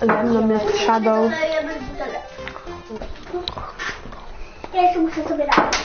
Ze mną jest Shadow. Ja jeszcze muszę sobie dać.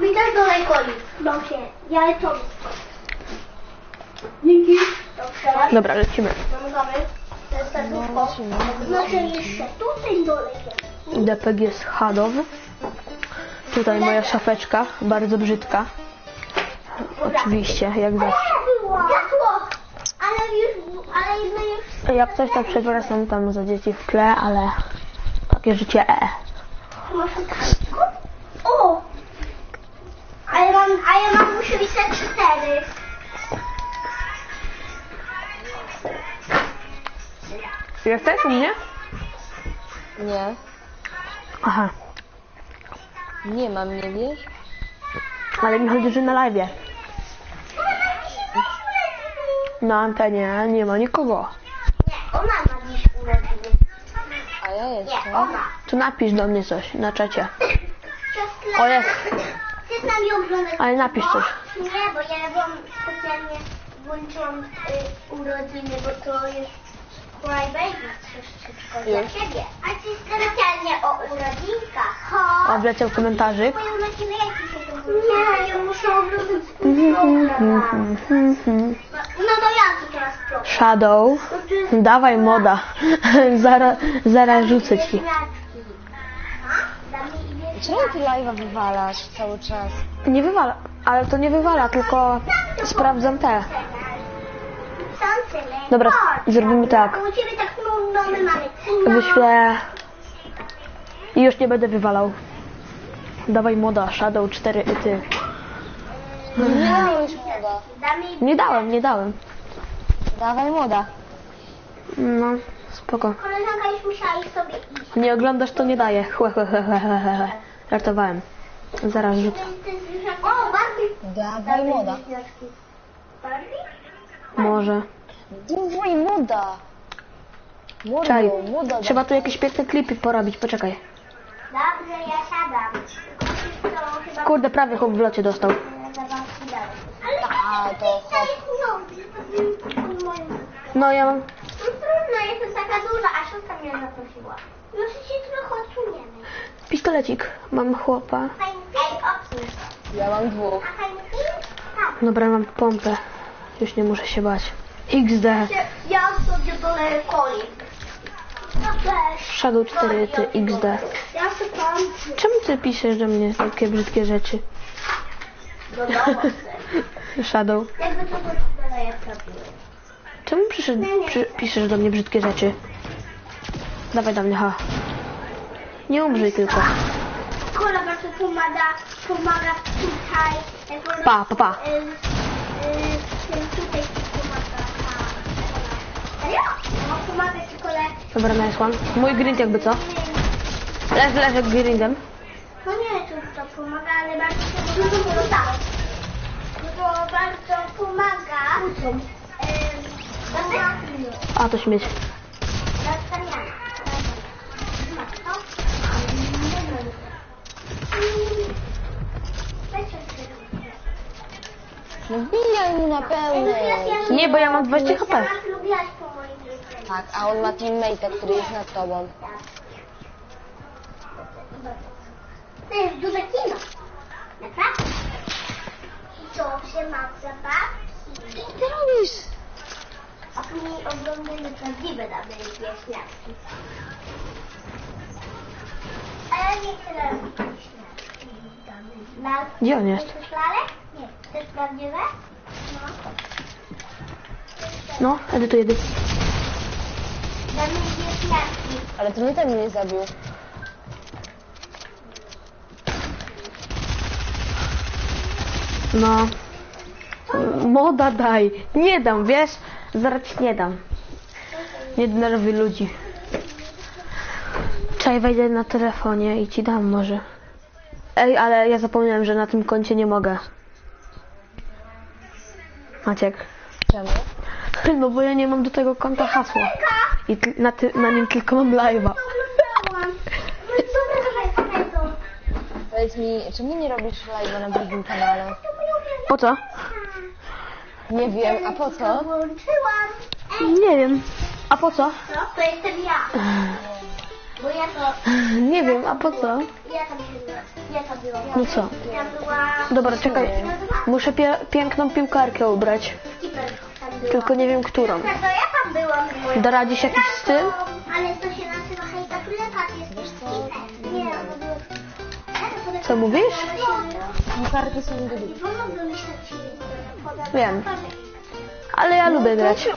Mi też coli. Bo się, ja to. Dzięki. Dobrze. Dobra, lecimy. Zamykamy. To jest serduszko. Znaczy jeszcze tutaj dolejemy. DPG z Shadow. Tutaj moja szafeczka, bardzo brzydka. Oczywiście, jak zawsze. Ale już, ale my już Jak coś, to przepraszam tam za dzieci w tle, ale takie życie e. Masz O! A ja mam, a ja mam oczywiście cztery. Jesteś u mnie? Nie, Aha, nie mam, nie wiesz? ale mi chodzi, że na live. Na antenie nie ma nikogo. Nie, ona ma dziś urodziny. A ja Nie, jestem. ona. To napisz do mnie coś na czacie. Siostra, O, jest. Ty z nami oglądasz. Ale napisz coś. Nie, bo ja wam specjalnie włączyłam y, urodziny, bo to jest Crybaby troszeczkę dla Już? ciebie. A ci specjalnie o urodzinkach. Ho! O, wleciał komentarzyk. Się to Nie, ja muszę swój Mhm, program. mhm, mhm. No to ja ci teraz proszę. Shadow, To ty dawaj moda. Zaraz, zaraz rzucę ci. Czemu ty live'a wywalasz cały czas? Nie wywala, ale to nie wywala, tylko sprawdzam te. Dobra, zrobimy tak. U ciebie tak nudno, my mamy cynno. Wyślę i już nie będę wywalał. Dawaj moda, Shadow 4 i ty. Nie dałeś Nie dałem, nie dałem. Dawaj moda. No, spoko. Koleżanka już musiała ich sobie iść. Nie oglądasz, to nie daję. Chłe, chłe, chłe, chłe, chłe. Żartowałem. Zaraz rzucę. O, Barbie! Dawaj moda. Barbie? Może. Dawaj moda. Mordo, Czaj. moda. Trzeba tu jakieś piękne klipy porobić, poczekaj. Dobrze, ja siadam. Tylko to chyba... Kurde, prawie chłop w locie dostał. Ale A, to hop. no. No ja mam... No trudno, jestem taka duża, a siostra mnie zaprosiła. Może się trochę odsuniemy. Pistolecik. Mam chłopa. Ja mam dwóch. Tak. Dobra, mam pompę. Już nie muszę się bać. XD. Ja sobie doleję. No też. Shadow 4 ty XD. Czemu ty piszesz do mnie takie brzydkie rzeczy? Domu Shadow. Czemu przyszedł, przy, piszesz do mnie brzydkie rzeczy? Dawaj do mnie, ha. Nie umrzyj tylko. Kola bardzo pomaga, pomaga tutaj. Pa, pa, pa. Y, y, ten tutaj Dobra, nice one. Mój grind jakby co? Leż, leż grindem. No nie, to, to pomaga, ale bardzo to pomaga. No. No to bardzo pomaga. A, to śmieć. No wbijaj mu na pełno. Nie, bo ja mam 20 HP. Lubiłaś. Tak, a on ma teammate'a, który jest nad tobą. To jest duże kino. Naprawdę? I to się ma zabawki. Co ty robisz? A później oglądamy prawdziwe dawne wieśniaczki. A ja nie chcę na wieśniaczki. Na... Gdzie on jest? Nie. Jest prawdziwe? No. No, Damy wieśniaczki. Ale to mnie ten mnie zabił. No. Moda daj. Nie dam, wiesz? Zaraz nie dam. Nie denerwuj ludzi. Czekaj, wejdę na telefonie i ci dam może. Ej, ale ja zapomniałem, że na tym koncie nie mogę. Maciek. Czemu? No bo ja nie mam do tego konta hasła. I na, ty, na nim tylko mam live'a. No? Powiedz mi, czemu nie robisz live'a na drugim kanale? Po co? Nie wiem, a po co? Nie wiem. A po co? co? To jestem ja. Bo ja to... Nie wiem, a po co? Ja tam byłam. Ja tam byłam. No co? Ja. Dobra, czekaj. Muszę pie piękną piłkarkę ubrać. Skipper Tylko nie wiem którą. To ja tam byłam. Doradzisz jakiś styl? Ale to się nazywa hejta króleka, to jest skipper. Nie, ono było... Co mówisz? Karty są do. Wiem. Ale ja lubię grać.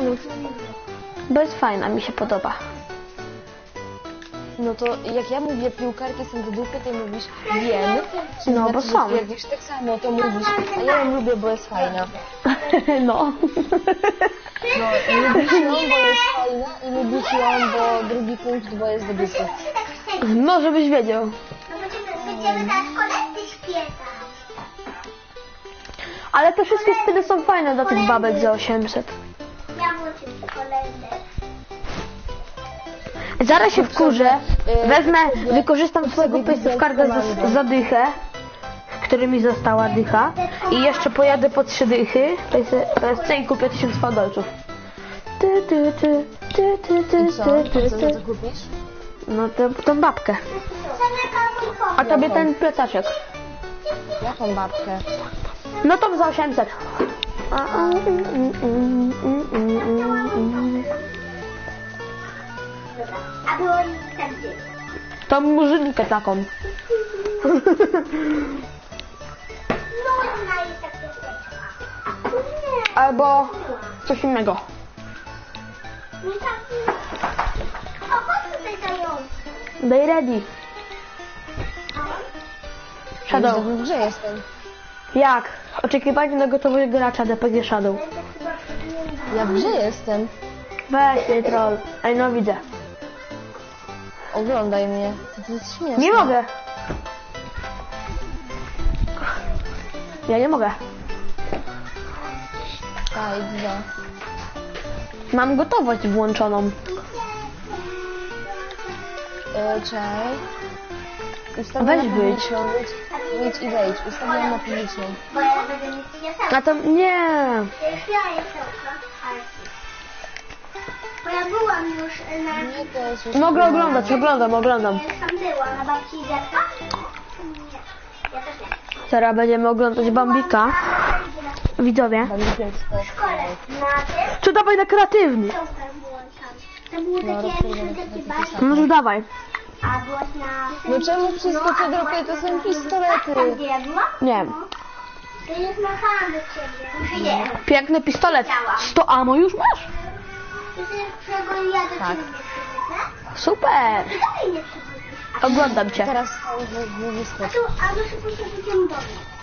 Bo jest fajna, mi się podoba. No to jak ja mówię piłkarki są do dupy, ty mówisz wiem. No, bo znaczy, są. że twierdzisz tak samo, to mówisz. A ja ją lubię, bo jest fajna. No. No, lubisz ją, bo jest fajna i lubisz ją, bo drugi punkt, bo jest do dupy. Tak chcę. Może byś wiedział. No będziemy, będziemy teraz kolekty śpiewać. Ale te wszystkie styly są fajne dla tych babek za 800. Ja włączę kolędę. Zaraz się wkurzę, wezmę, wykorzystam swojego pejsa w kartę za, za dychę, który mi została dycha i jeszcze pojadę po trzy dychy PSC i kupię 1000 fałdolców. Ty, ty, ty, ty, ty, ty, ty, ty, ty. No to, tą babkę. A tobie ten plecaczek. Jaką babkę? No to za 800. A, a, mm, mm, mm, tam murzynkę taką. Albo coś innego. Nie tak. Daj ready. Shadow. W grze jestem. Jak? Oczekiwanie na gotowość gracza DPG Shadow. Ja w grze jestem. Weź nie troll. Ej no widzę. Oglądaj mnie. To jest śmieszne. Nie mogę. Ja nie mogę. A, i dwa. Mam gotowość włączoną. E, czekaj. Ustawiam Weź na publiczną. Wyjdź, wyjdź i wejdź. Ustawiam na publiczną. Bo ja będę mieć nie sam. A to nie. Już ja jestem Arki. Bo ja byłam już na... Nie, to jest już... Mogę oglądać, oglądam, oglądam. Ja tam byłam, na babci i dziadka. Nie. Ja też nie. Teraz będziemy oglądać Bambika. Widzowie. To dawaj na kreatywny. tam było No, takie, bardzo... No to dawaj. A byłaś na... No czemu wszystko co dropie to są pistolety? Ja byłam? Nie wiem. To już machałam do ciebie. Piękny pistolet. 100 amo już masz? Jest Tak. Super. Oglądam cię. Teraz głowisku. A tu, a do szybko pójdziemy do mnie.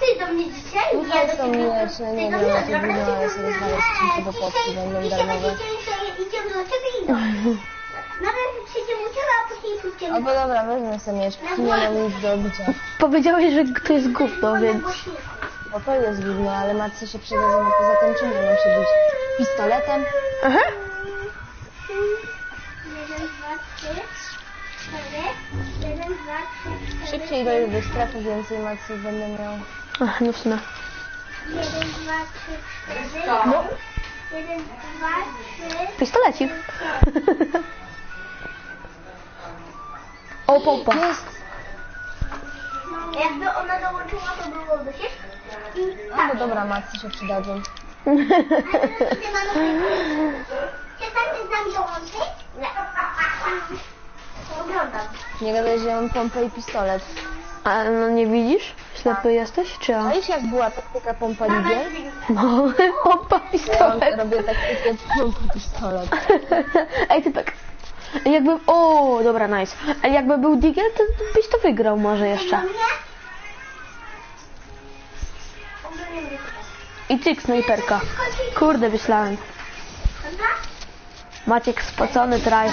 Ty do mnie dzisiaj? No Ja to do są ciebie. miecze, nie wiem, mnie. jakie Dobra, wideo, ale sobie do znaleźć mnie. skrzynki do Dzisiaj- będą dzisiaj darmowe. Idziemy do ciebie i do Nawet przyjdziemy u ciebie, a później pójdziemy. Albo dobra, wezmę sobie miecz, nie mam nic do obicia. Powiedziałeś, że to jest gówno, więc... Bo to jest widno, ale matce się przydadzą na to zakończenie, musi być pistoletem. Aha. Jeden, dwa, trzy, cztery. Jeden, dwa, trzy, cztery. Szybciej dojdę do strefy, więcej macy będę miał. Ach, no w sumie. Jeden, dwa, trzy, cztery. No. Jeden, dwa, trzy. Pistolecik. o, pompa. Jest! Jakby ona dołączyła, to byłoby się. I No bo dobra, matce się przydadzą. Ty mamy Przestańcie z nami dołączyć? Nie. Oglądam. Nie gadaj, że mam pompę i pistolet. A no nie widzisz? Ślepy jesteś, czy A on? wiesz jak była taktyka pompa ligiel? No, pompa Ja pistolet. robię taktykę pompa pistolet. Ej, typek. Jakby... O, dobra, nice. A jakby był Digel, to byś to wygrał może jeszcze. I cyk, snajperka. Kurde, myślałem. Maciek spocony tryhard.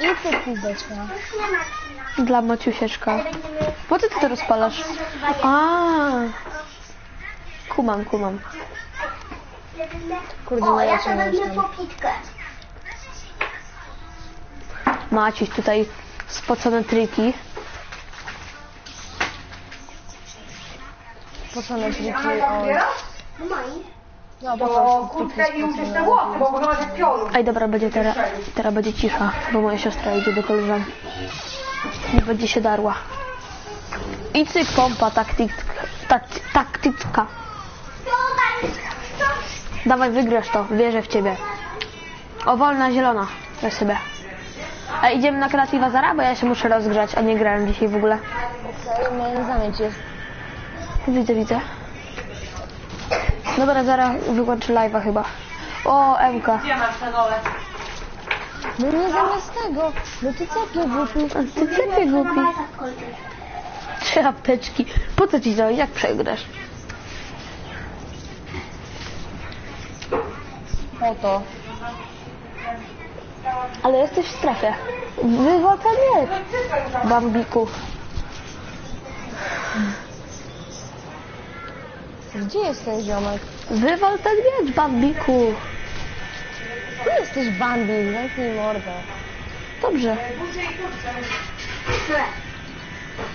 I ty pizdeczka. Dla Maciusieczka. Po co ty to rozpalasz? A, kumam, kumam. Kurde, O, nie ja wezmę mieczem. popitkę. Maciuś tutaj spocone triki. spocone triki od... No. No, po To kurtkę i spocone te włosy, bo wygląda jak piorun. Ej, dobra, będzie teraz, teraz będzie cisza, bo moja siostra idzie do koleżanki. Nie będzie się darła. I cyk, pompa taktyk, tak, taktyczka. Dawaj, wygrasz to, wierzę w ciebie. O, wolna, zielona. Weź sobie. Ej, idziemy na kreatywa zara, bo ja się muszę rozgrzać, a nie grałem dzisiaj w ogóle. Okej, moją zamieć jest. Widzę, widzę. Dobra, zaraz wyłączę live'a chyba. O, Emka. Gdzie masz na dole? No nie zamiast tego. No ty cepie głupi. Ty cepie głupi. Trzy apteczki. Po co ci to? Jak przegrasz? Po to. Ale jesteś w strefie. Wywal ten miecz. Bambiku. Gdzie jest ten ziomek? Wywal ten miecz, Bambiku. Ty jesteś Bambi, zamknij mordę. Dobrze.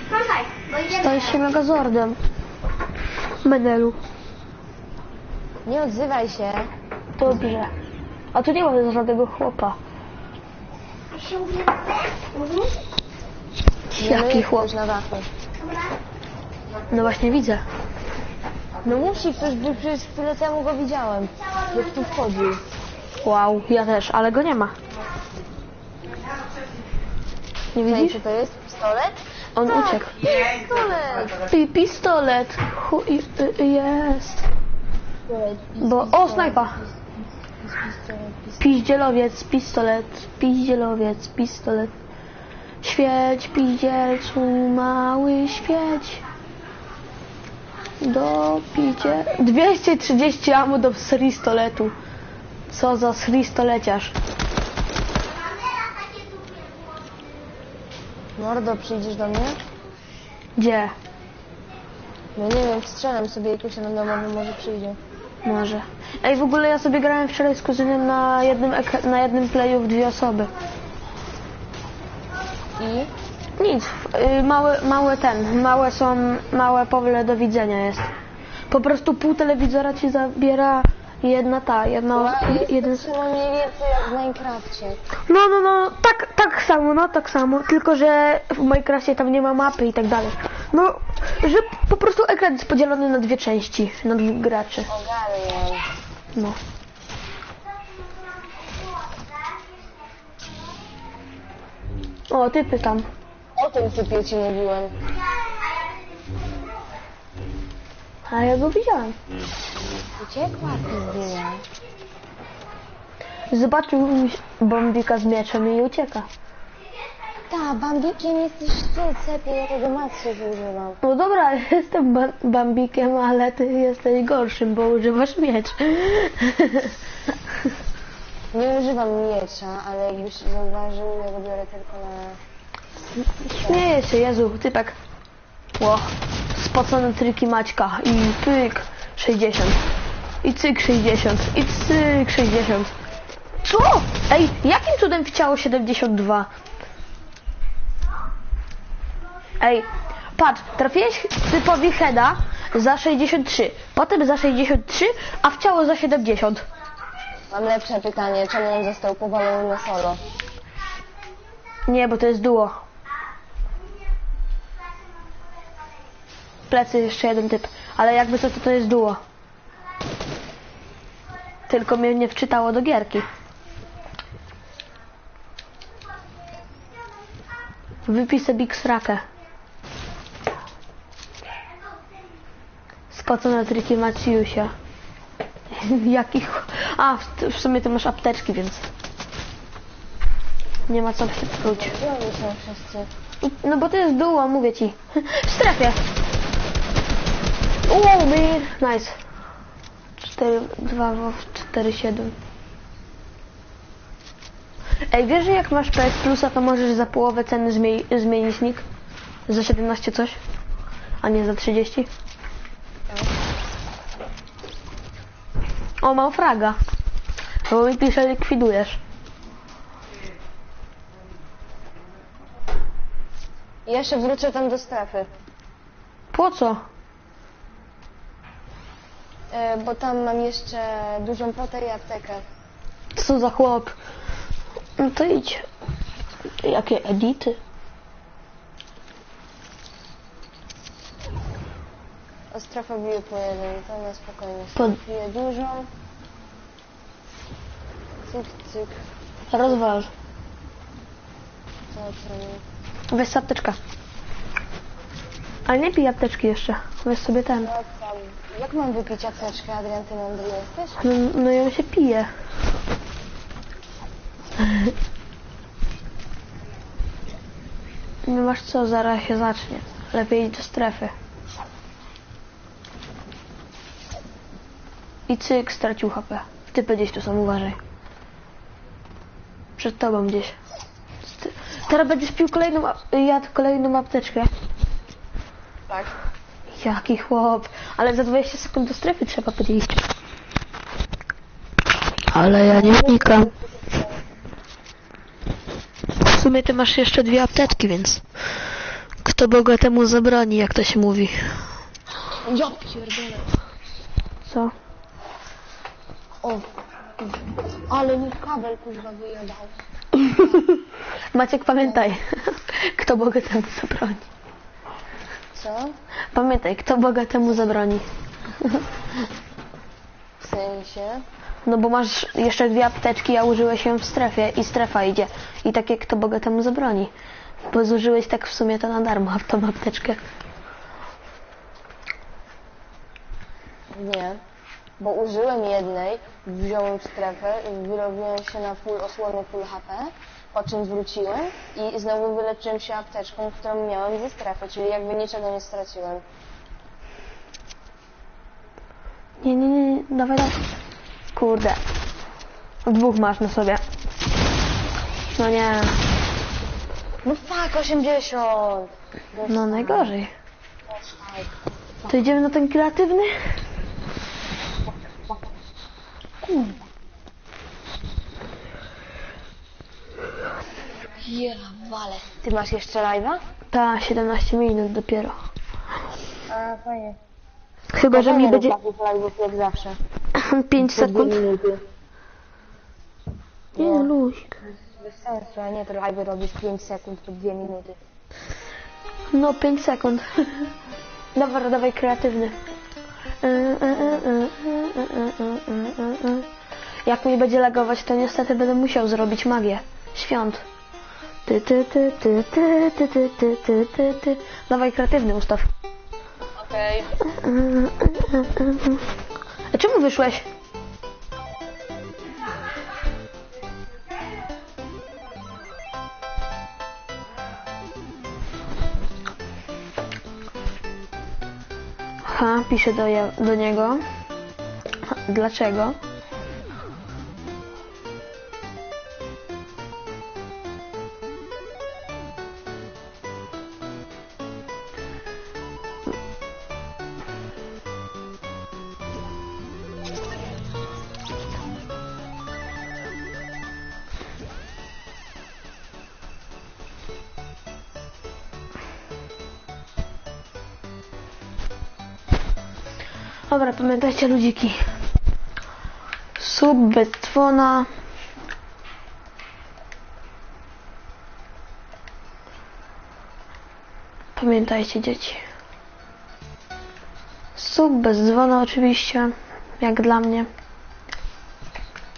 Słuchaj, bo idziemy. Stajesz się megazordem. Menelu. Nie odzywaj się. Dobrze. A tu nie ma żadnego chłopa. A się ubieramy? Mhm. Jaki chłop? na dachu. Dobra. No właśnie widzę. No musi ktoś, bo przecież tyle temu go widziałem. Jak tu wchodził. Wow, ja też, ale go nie ma. Nie widzisz? co to jest? Pistolet? On uciekł. Pistolet! Pi pistolet. Chu i- y- jest. Bo... O, snajpa. Piździelowiec, pistolet, piździelowiec, pistolet. Świeć, piździelcu, mały świeć. Do picie... 230 amu do sristoletu. Co za sristoleciarz. Mordo, przyjdziesz do mnie? Gdzie? No nie wiem, strzelam sobie jakoś randomowo, może przyjdzie. Może. Ej, w ogóle ja sobie grałem wczoraj z kuzynem na jednym, na jednym playu w dwie osoby. I? Nic, y, małe, małe ten, małe są, małe pole do widzenia jest. Po prostu pół telewizora ci zabiera jedna ta, jedna, jeden... Jest to mniej więcej jak w Minecrafcie. No, no, no, tak, tak samo, no, tak samo, tylko że w Minecrafcie tam nie ma mapy i tak dalej. No, że po prostu ekran jest podzielony na dwie części, na dwóch graczy, Ogarniam. no. O, ty pytam. O tym typie ci mówiłem. A ja go widziałem. Uciekła pizdynia. Zobaczył bombika z mieczem i ucieka. Ta, bambikiem jesteś ty, cepie, ja tego matrzy używam. No dobra, jestem ba bambikiem, ale ty jesteś gorszym, bo używasz miecz. Nie używam miecza, ale jakbyś zauważył, ja go biorę tylko na... Śmieję się, Jezu, typek. Ło, spocone triki Maćka i pyk 60. I cyk 60. I cyk 60. Co? Ej, jakim cudem w ciało 72? Ej, patrz, trafiłeś typowi heada za 63, potem za 63, a w ciało za 70. Mam lepsze pytanie, czemu on został powalony na solo? Nie, bo to jest duo. Plecy jeszcze jeden typ, ale jakby co to to jest duo. Tylko mnie nie wczytało do gierki. Wypij sobie Big Srakę. Spocone triki Maciusia. Jakich... A, w, w sumie ty masz apteczki, więc... Nie ma co się pruć. No bo to jest duo, mówię ci. W strefie. Wow, man. Nice. 4, 2, 4, 7. Ej, wiesz, że jak masz PS Plusa, to możesz za połowę ceny zmie zmienić nick? Za 17 coś? A nie za 30? O, mam fraga. Bo mi pisze likwidujesz. I jeszcze wrócę tam do strefy. Po co? E, bo tam mam jeszcze dużą potę i aptekę. Co za chłop? No to idź. Jakie edity? O strefę biję po jeden, to na spokojnie. Po- Biję dużą. Cyk, cyk. Rozważ. Weź apteczka. Ale nie pij apteczki jeszcze. Weź sobie ten. Tam? Jak mam wypić apteczkę, Adrian, ty mądry jesteś? No, no ją się pije. Nie masz co, zaraz się zacznie. Lepiej idź do strefy. I cyk stracił HP. Typy gdzieś tu są, uważaj. Przed tobą gdzieś. Teraz będziesz pił kolejną, jadł kolejną apteczkę. Tak. Jaki chłop. Ale za 20 sekund do strefy trzeba podejść. Ale ja nie wnikam. W sumie ty masz jeszcze dwie apteczki, więc kto bogatemu zabroni, jak to się mówi. Ja pierdolę. Co? O, ale mi kabel kurwa wyjebał. Maciek, pamiętaj, kto bogatemu zabroni. Co? Pamiętaj, kto bogatemu zabroni. W sensie? No bo masz jeszcze dwie apteczki, a użyłeś ją w strefie i strefa idzie. I takie kto bogatemu zabroni. Bo zużyłeś tak w sumie to na darmo, w tą apteczkę. Nie. Bo użyłem jednej, wziąłem strefę, wyrobiłem się na full osłony full HP, po czym wróciłem i znowu wyleczyłem się apteczką, którą miałem ze strefy, czyli jakby niczego nie straciłem. Nie, nie, nie, nie, dawaj, dawaj. Kurde. Dwóch masz na sobie. No nie, No fuck, 80! no najgorzej. To idziemy na ten kreatywny? Wale. Ty masz jeszcze live'a? Ta, 17 minut dopiero. A, fajnie. Chyba, że mi będzie live'ów jak zawsze. 5 sekund. minuty. Nie, no luzik. Bez sensu, a nie to live robisz 5 sekund lub 2 minuty. No, 5 sekund. Dobra, dawaj kreatywny. Jak mi będzie lagować, to niestety będę musiał zrobić magię. Świąt. Ty, ty, ty, ty, ty, ty, ty, ty, ty, ty, ty. Dawaj kreatywny ustaw. Okej. A czemu wyszłeś? Ha, piszę do, je- do niego. Dlaczego? Dobra, pamiętajcie ludziki. Sub bez dzwona. Pamiętajcie dzieci. Sub bez dzwona oczywiście, jak dla mnie.